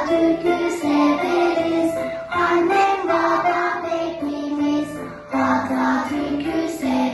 Atatürk'ü severiz, annem babam hepimiz Atatürk'ü severiz.